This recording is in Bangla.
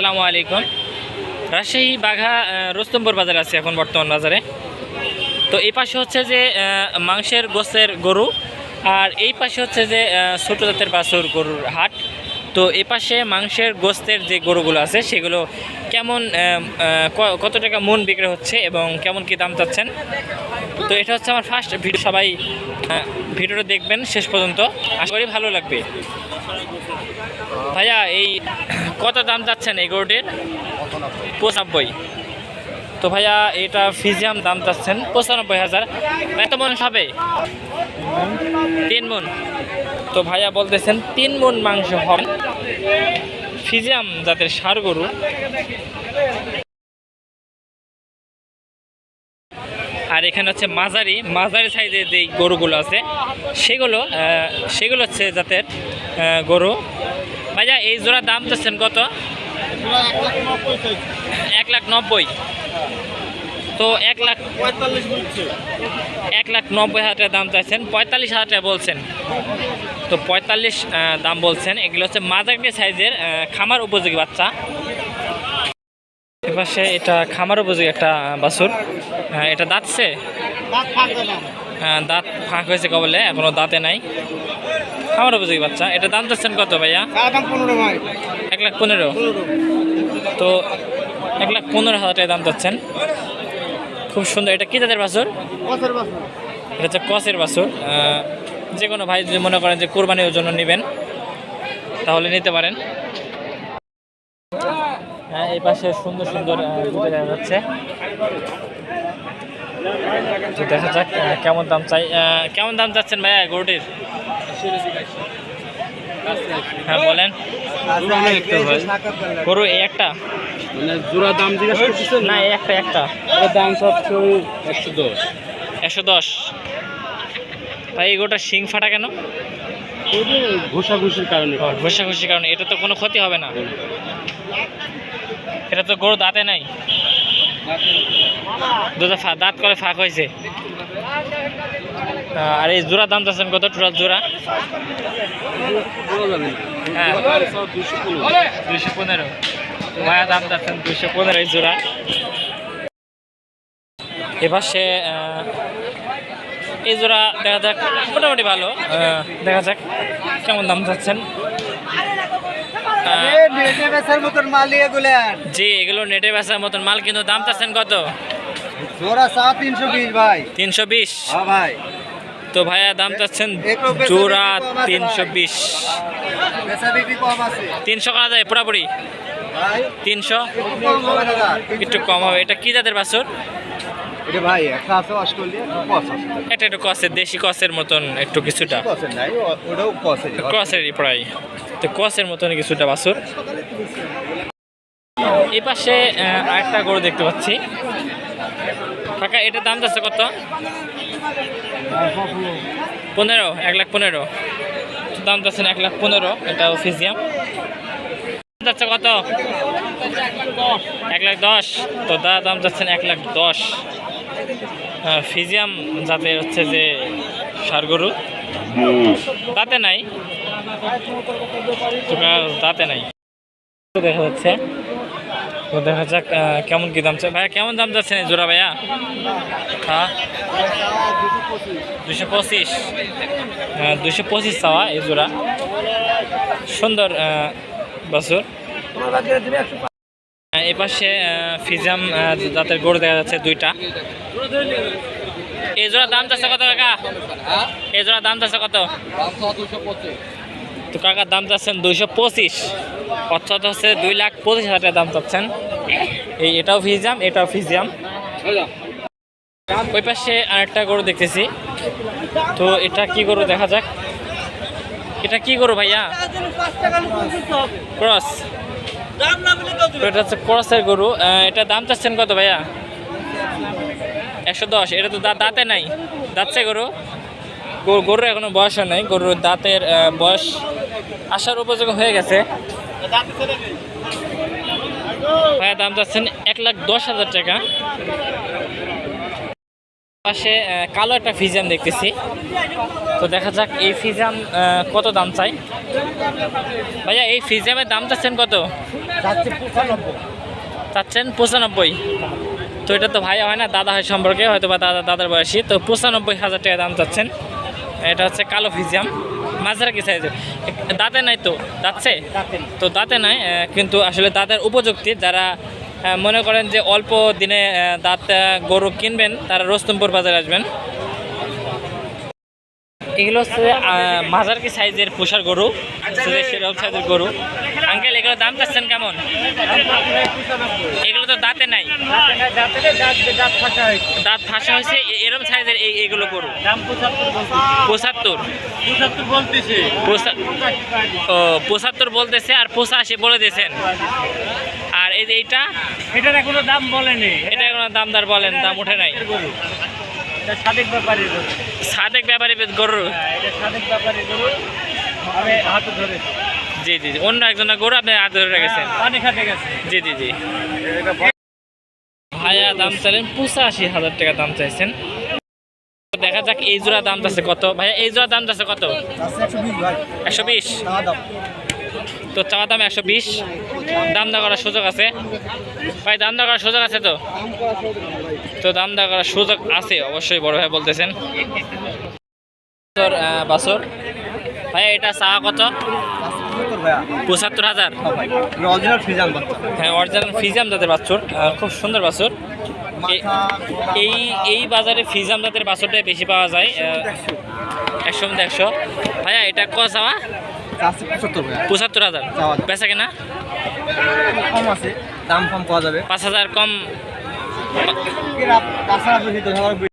আসসালামু আলাইকুম। রাজশাহী বাঘা আহ, রোস্তমপুর বাজারে আছে এখন বর্তমান বাজারে। তো এই পাশে হচ্ছে যে মাংসের গোস্তের গরু আর এই পাশে হচ্ছে যে ছোট জাতের বাছুর গরুর হাট। তো এই পাশে মাংসের গোস্তের যে গরুগুলো আছে সেগুলো কেমন কত টাকা মন বিক্রি হচ্ছে এবং কেমন কি দাম চাচ্ছেন? তো এটা হচ্ছে আমার ফার্স্ট ভিডিও সবাই আহ, ভিডিওটা দেখবেন শেষ পর্যন্ত। আশা করি ভালো লাগবে। ভাইয়া এই কত দাম যাচ্ছেন এই গরুটির? পঁচানব্বই। তো ভাইয়া এটা ফিজিয়াম দাম চাচ্ছেন পঁচানব্বই হাজার। এত মন হবে তিন মন। তো ভাইয়া বলতেছেন তিন মন মাংস হবে। ফিজিয়াম জাতের সার গরু। আর এখানে হচ্ছে মাঝারি মাঝারি সাইজের যেই গরুগুলো আছে সেগুলো সেগুলো হচ্ছে জাতের গরু। ভাইয়া এই জোড়া দাম চাচ্ছেন কত? এক লাখ নব্বই। তো এক লাখ পঁয়তাল্লিশ এক লাখ নব্বই হাজার টাকা দাম চাইছেন পঁয়তাল্লিশ হাজার টাকা বলছেন। তো পঁয়তাল্লিশ দাম বলছেন। এগুলো হচ্ছে মাঝারি সাইজের খামার উপযোগী বাচ্চা। এপাশে এটা খামার উপযোগী একটা বাছুর। এটা দাঁতছে দাঁত না দাঁত ফাঁক হয়েছে কবলে এখনও দাঁতে নাই। খামার উপযোগী বাচ্চা। এটা দাম চাচ্ছেন কত ভাইয়া? এক লাখ পনেরো। তো এক লাখ পনেরো হাজার টাকা দাম চাচ্ছেন। খুব সুন্দর। এটা কি তাদের বাছুর? এটা হচ্ছে কসের বাছুর। যে কোনো ভাই যদি মনে করেন যে কোরবানির জন্য নেবেন তাহলে নিতে পারেন। হ্যাঁ এই পাশে সুন্দর সুন্দর দেখা যাচ্ছে। দেখা যাক কেমন দাম চাই কেমন দাম চাচ্ছেন ভাইয়া গরুটির? হ্যাঁ বলেন। গরু এই একটা? মানে জোড়া দাম জিজ্ঞাসা করতেছেন না একটা দাম সবচেয়ে একশো দশ। একশো দশ। ভাই শিং ফাটা কেন? ঘোষাঘুষির কারণে। কারণে। এটা তো কোনো ক্ষতি হবে না। এটা তো গরু দাঁতে নাই। দাঁত করে ফাঁক হয়েছে। আর এই জোড়া দাম চাচ্ছেন কত? টোটাল জোড়া? হ্যাঁ। দুইশো পনেরো। মায়া দাম চাচ্ছেন দুইশো পনেরো এই জোড়া। এবার সে এই জোড়া দেখা যাক, মোটামুটি ভালো। দেখা যাক কেমন দাম চাচ্ছেন। আহ, বেচার মতন মাল এগুলো জি এগুলো নেটে বেচার মতন মাল কিন্তু দাম চাচ্ছেন কত? জোড়া চা তিনশো বিশ ভাই। তিনশো বিশ? হ্যাঁ ভাই। তো ভাইয়া দাম চাচ্ছেন জোড়া তিনশো বিশ। তিনশো করা যায় পুরাপুরি? তিনশো? একটু কম হবে এটা কি জাতের বাছুর? এটা একটা কসের দেশি কসের মতন একটু কিছুটা। ক্রসেরই প্রায়। তো ক্রসের মতন কিছুটা বাছুর। এই পাশে আরেকটা গরু দেখতে পাচ্ছি। কাকা এটার দাম যাচ্ছে কত? পনেরো এক লাখ পনেরো। দাম যাচ্ছেন এক লাখ পনেরো এটা অফিসিয়াম যাচ্ছে কত? এক লাখ দশ। তো দা দাম যাচ্ছেন এক লাখ দশ। ফিজিয়াম যাতে হচ্ছে যে সার গরু। তাতে নাই। তাতে নাই। দেখা যাচ্ছে। দেখা যাক কেমন কি দাম চাই ভাইয়া কেমন দাম যাচ্ছে না জোড়া ভাইয়া? হ্যাঁ? দুশো পঁচিশ। দুশো পঁচিশ চাওয়া এই জোড়া। সুন্দর বাছুর। আহ, এই পাশে ফিজাম জাতের গরু দেখা যাচ্ছে দুইটা। এই জোড়া দাম চাচ্ছে কত কাকা? এই জোড়া দাম চাচ্ছে কত? তো কাকার দাম চাচ্ছেন দুইশো পঁচিশ। অর্থাৎ হচ্ছে দুই লাখ পঁচিশ হাজার দাম চাচ্ছেন। এই এটাও ফিজিয়াম এটাও ফিজিয়াম। ওই পাশে আরেকটা গরু দেখতেছি। তো এটা কি গরু দেখা যাক। এটা কি গরু ভাইয়া? ক্রস। এটা হচ্ছে ক্রসের গরু। এটা দাম চাচ্ছেন কত ভাইয়া? একশো দশ। এটা তো দাঁতে নাই। দাঁতছে গরু। গরু- গরুর এখনও বয়স হয় নাই। গরুর দাঁতের বয়স আসার উপযোগী হয়ে গেছে। ভাইয়া দাম চাচ্ছেন এক লাখ দশ হাজার টাকা। পাশে কালো একটা ফিজিয়াম দেখতেছি। তো দেখা যাক এই ফিজাম কত দাম চাই। ভাইয়া এই ফিজামের দাম চাচ্ছেন কত? চাচ্ছেন পঁচানব্বই। তো এটা তো ভাইয়া হয় না দাদা হয় সম্পর্কে হয়তো বা দাদা দাদার বয়সী। তো পঁচানব্বই হাজার টাকা দাম চাচ্ছেন এটা হচ্ছে কালো ফিজিয়াম মাঝারা কি সাইজের দাঁতে নাই তো? দাঁতছে? তো দাঁতে নাই কিন্তু আসলে দাঁতের উপযুক্তি যারা মনে করেন যে অল্প দিনে দাঁত গরু কিনবেন তারা রোস্তমপুর বাজারে আসবেন। এগুলো হচ্ছে মাঝারকি মাঝার কি সাইজের পোষার গরু সেরকম সাইজের গরু। আঙ্কেল এগুলো দাম চাচ্ছেন কেমন? এগুলো তো দাঁতে নাই। দাঁত ফাঁসা হয়েছে এরম সাইজের এগুলো গরু। পঁচাত্তর। ও পঁচাত্তর বলতেছে আর পঁচাশি বলে দিয়েছেন। আর এই যে এইটা? এটার এখনও দাম বলেনি এটা কোনো দামদার বলেন দাম উঠে নাই। সাদেক ব্যাপারী গরু। সাদেক ব্যাপারে হ্যাঁ, সাদেক ব্যাপারী গরু। আমি হাতে ধরেছি। জি জি অন্য একজনের গরু আপনি হাতে ধরে রেখেছেন? গেছে। জি জি জি। ভাইয়া দাম চাইলেন পঁচাশি হাজার টাকা দাম চাইছেন। দেখা যাক এই জোড়া দাম চাচ্ছে কত। ভাইয়া এই জোড়া দাম চাচ্ছে কত? একশো বিশ। তো চাওয়া দাম একশো বিশ। দাম দা করার সুযোগ আছে। ভাই দাম দা করার সুযোগ আছে তো? তো দাম দা করার সুযোগ আছে অবশ্যই বড় ভাই বলতেছেন। আহ, ভাই এটা চা কত? পঁচাত্তর হাজার। হ্যাঁ অরিজিনাল হ্যাঁ ফিজাম জাতের বাছর খুব সুন্দর বাছর। এই এই বাজারে ফিজাম জাতের বাছরটাই বেশি পাওয়া যায় একশো মধ্যে একশো। ভাইয়া এটা ক চাওয়া? পঁচাত্তর হাজার। বেচা কেনা? কম আছে দাম কম পাওয়া যাবে। পাঁচ হাজার কম।